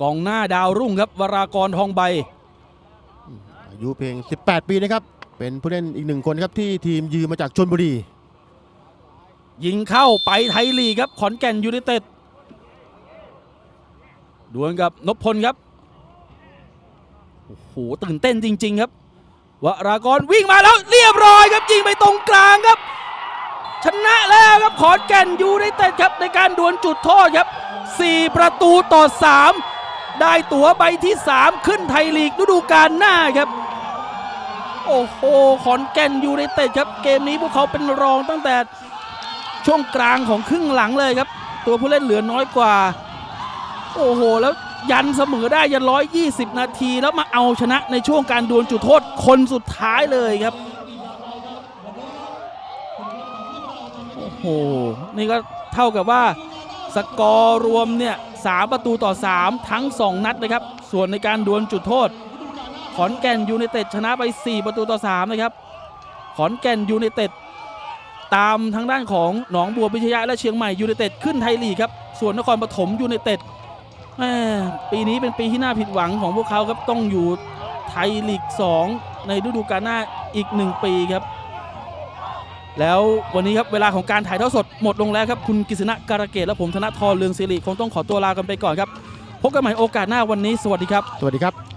กองหน้าดาวรุ่งครับวรากรทองใบ อายุเพียง 18 ปีนะครับ เป็นผู้เล่นอีกหนึ่งคนครับที่ทีมยืมมาจากชนบุรี ยิงเข้าไปไทยลีครับ ขอนแก่นยูไนเต็ดดวลกับนพพลครับ โอ้โห ตื่นเต้นจริง ๆ ครับวรากรวิ่งมาแล้วเรียบร้อยครับยิงไปตรงกลางครับ ชนะแล้วครับขอนแก่นยูไนเต็ดครับในการดวลจุดโทษครับ 4 ประตูต่อ 3 ได้ตั๋วใบที่ 3 ขึ้นไทยลีกฤดูกาลหน้าครับ โอ้โหขอนแก่นยูไนเต็ดครับ เกมนี้พวกเขาเป็นรองตั้งแต่ช่วงกลางของครึ่งหลังเลยครับ ตัวผู้เล่นเหลือน้อยกว่า โอ้โห แล้วยันเสมอได้ยัน 120 นาที แล้วมาเอาชนะในช่วงการดวลจุดโทษคนสุดท้ายเลยครับ โอ้โห นี่ก็เท่ากับว่าสกอร์รวมเนี่ยสามประตูต่อ 3 ทั้ง 2 นัดนะครับ ส่วนในการดวลจุดโทษ ขอนแก่นยูไนเต็ดชนะไป 4 ประตูต่อ 3 นะครับ ขอนแก่นยูไนเต็ดตามทางด้านของหนองบัวพิชยะและเชียงใหม่ยูไนเต็ดขึ้นไทยลีกครับ ส่วนนครปฐมยูไนเต็ดปีนี้เป็นปีที่น่าผิดหวังของพวกเขาครับต้องอยู่ไทยลีก 2 ในฤดูกาลหน้าอีก 1 ปีครับ แล้ววันนี้ครับเวลาของการถ่ายทอดสดหมดลงแล้วครับคุณกิษณะการะเกตและผมธนทรเลืองศิริคงต้องขอตัวลากันไปก่อนครับพบกันใหม่โอกาสหน้าวันนี้สวัสดีครับ สวัสดีครับ